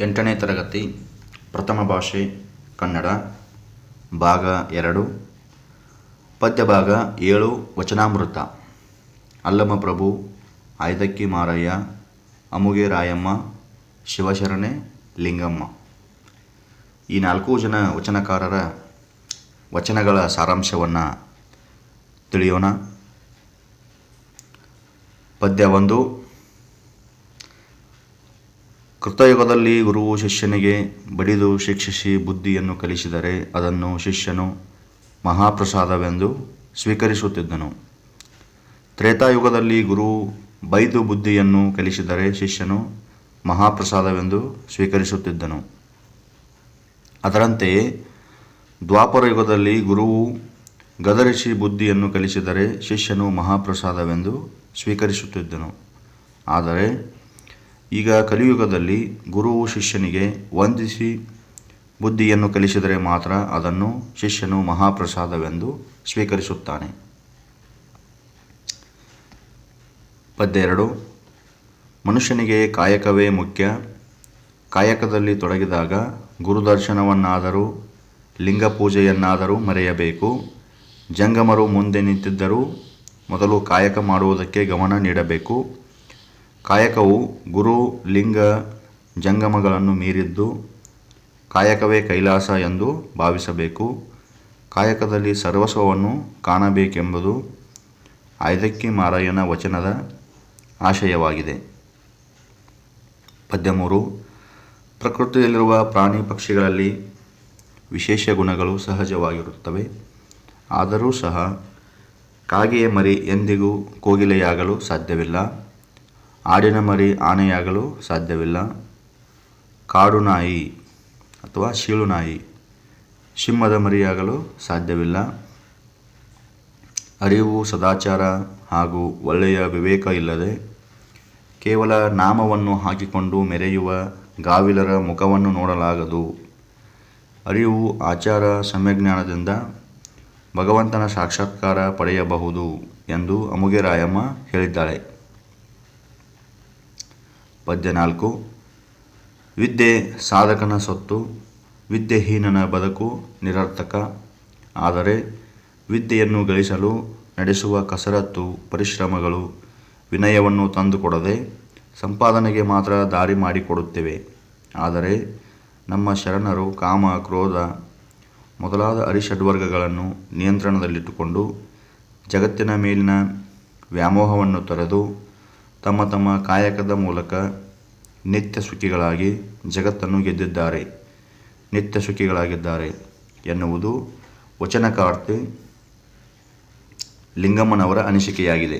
ಎಂಟನೇ ತರಗತಿ, ಪ್ರಥಮ ಭಾಷೆ, ಕನ್ನಡ, ಭಾಗ ಎರಡು ಪದ್ಯ ಭಾಗ ಏಳು, ವಚನಾಮೃತ. ಅಲ್ಲಮ ಪ್ರಭು ಆಯ್ದಕ್ಕಿ ಮಾರಯ್ಯ, ಅಮುಗೆ ರಾಯಮ್ಮ, ಶಿವಶರಣೆ, ಲಿಂಗಮ್ಮ. ಈ ನಾಲ್ಕು ಜನ ವಚನಕಾರರ ವಚನಗಳ ಸಾರಾಂಶವನ್ನು ತಿಳಿಯೋಣ. ಪದ್ಯ ಒಂದು ಕೃತಯುಗದಲ್ಲಿ ಗುರುವು ಶಿಷ್ಯನಿಗೆ ಬಡಿದು ಶಿಕ್ಷಿಸಿ ಬುದ್ಧಿಯನ್ನು ಕಲಿಸಿದರೆ ಅದನ್ನು ಶಿಷ್ಯನು ಮಹಾಪ್ರಸಾದವೆಂದು ಸ್ವೀಕರಿಸುತ್ತಿದ್ದನು. ತ್ರೇತಾಯುಗದಲ್ಲಿ ಗುರು ಬೈದು ಬುದ್ಧಿಯನ್ನು ಕಲಿಸಿದರೆ ಶಿಷ್ಯನು ಮಹಾಪ್ರಸಾದವೆಂದು ಸ್ವೀಕರಿಸುತ್ತಿದ್ದನು. ಅದರಂತೆಯೇ ದ್ವಾಪರ ಯುಗದಲ್ಲಿ ಗುರುವು ಗದರಿಸಿ ಬುದ್ಧಿಯನ್ನು ಕಲಿಸಿದರೆ ಶಿಷ್ಯನು ಮಹಾಪ್ರಸಾದವೆಂದು ಸ್ವೀಕರಿಸುತ್ತಿದ್ದನು. ಆದರೆ ಈಗ ಕಲಿಯುಗದಲ್ಲಿ ಗುರುವು ಶಿಷ್ಯನಿಗೆ ವಂದಿಸಿ ಬುದ್ಧಿಯನ್ನು ಕಲಿಸಿದರೆ ಮಾತ್ರ ಅದನ್ನು ಶಿಷ್ಯನು ಮಹಾಪ್ರಸಾದವೆಂದು ಸ್ವೀಕರಿಸುತ್ತಾನೆ. ಪದ್ಯ ಎರಡು ಮನುಷ್ಯನಿಗೆ ಕಾಯಕವೇ ಮುಖ್ಯ. ಕಾಯಕದಲ್ಲಿ ತೊಡಗಿದಾಗ ಗುರುದರ್ಶನವನ್ನಾದರೂ, ಲಿಂಗಪೂಜೆಯನ್ನಾದರೂ ಮರೆಯಬೇಕು. ಜಂಗಮರು ಮುಂದೆ ನಿಂತಿದ್ದರೂ ಮೊದಲು ಕಾಯಕ ಮಾಡುವುದಕ್ಕೆ ಗಮನ ನೀಡಬೇಕು. ಕಾಯಕವು ಗುರು, ಲಿಂಗ, ಜಂಗಮಗಳನ್ನು ಮೀರಿದ್ದು ಕಾಯಕವೇ ಕೈಲಾಸ ಎಂದು ಭಾವಿಸಬೇಕು. ಕಾಯಕದಲ್ಲಿ ಸರ್ವಸ್ವವನ್ನು ಕಾಣಬೇಕೆಂಬುದು ಆಯ್ದಕ್ಕಿ ಮಾರಯ್ಯನ ವಚನದ ಆಶಯವಾಗಿದೆ. ಪದ್ಯ ಮೂರು ಪ್ರಕೃತಿಯಲ್ಲಿರುವ ಪ್ರಾಣಿ ಪಕ್ಷಿಗಳಲ್ಲಿ ವಿಶೇಷ ಗುಣಗಳು ಸಹಜವಾಗಿರುತ್ತವೆ. ಆದರೂ ಸಹ ಕಾಗೆಯ ಮರಿ ಎಂದಿಗೂ ಕೋಗಿಲೆಯಾಗಲು ಸಾಧ್ಯವಿಲ್ಲ. ಆಡಿನ ಮರಿ ಆನೆಯಾಗಲು ಸಾಧ್ಯವಿಲ್ಲ. ಕಾಡು ನಾಯಿ ಅಥವಾ ಶೀಳು ನಾಯಿ ಸಿಂಹದ ಮರಿಯಾಗಲು ಸಾಧ್ಯವಿಲ್ಲ. ಅರಿವು, ಸದಾಚಾರ ಹಾಗೂ ಒಳ್ಳೆಯ ವಿವೇಕ ಇಲ್ಲದೆ ಕೇವಲ ನಾಮವನ್ನು ಹಾಕಿಕೊಂಡು ಮೆರೆಯುವ ಗಾವಿಲರ ಮುಖವನ್ನು ನೋಡಲಾಗದು. ಅರಿವು, ಆಚಾರ, ಸಮ್ಯಜ್ಞಾನದಿಂದ ಭಗವಂತನ ಸಾಕ್ಷಾತ್ಕಾರ ಪಡೆಯಬಹುದು ಎಂದು ಅಮುಗೆ ರಾಯಮ್ಮ ಹೇಳಿದ್ದಾಳೆ. ಪದ್ಯ ನಾಲ್ಕು. ವಿದ್ಯೆ ಸಾಧಕನ ಸೊತ್ತು ವಿದ್ಯೆಹೀನನ ಬದುಕು ನಿರರ್ಥಕ. ಆದರೆ ವಿದ್ಯೆಯನ್ನು ಗಳಿಸಲು ನಡೆಸುವ ಕಸರತ್ತು, ಪರಿಶ್ರಮಗಳು ವಿನಯವನ್ನು ತಂದುಕೊಡದೆ ಸಂಪಾದನೆಗೆ ಮಾತ್ರ ದಾರಿ ಮಾಡಿಕೊಡುತ್ತಿವೆ. ಆದರೆ ನಮ್ಮ ಶರಣರು ಕಾಮ, ಕ್ರೋಧ ಮೊದಲಾದ ಅರಿಷಡ್ವರ್ಗಗಳನ್ನು ನಿಯಂತ್ರಣದಲ್ಲಿಟ್ಟುಕೊಂಡು ಜಗತ್ತಿನ ಮೇಲಿನ ವ್ಯಾಮೋಹವನ್ನು ತೊರೆದು ತಮ್ಮ ತಮ್ಮ ಕಾಯಕದ ಮೂಲಕ ನಿತ್ಯ ಸುಖಿಗಳಾಗಿ ಜಗತ್ತನ್ನು ಗೆದ್ದಿದ್ದಾರೆ. ನಿತ್ಯ ಸುಖಿಗಳಾಗಿದ್ದಾರೆ ಎನ್ನುವುದು ವಚನಕಾರ್ತಿ ಲಿಂಗಮ್ಮನವರ ಅನಿಸಿಕೆಯಾಗಿದೆ.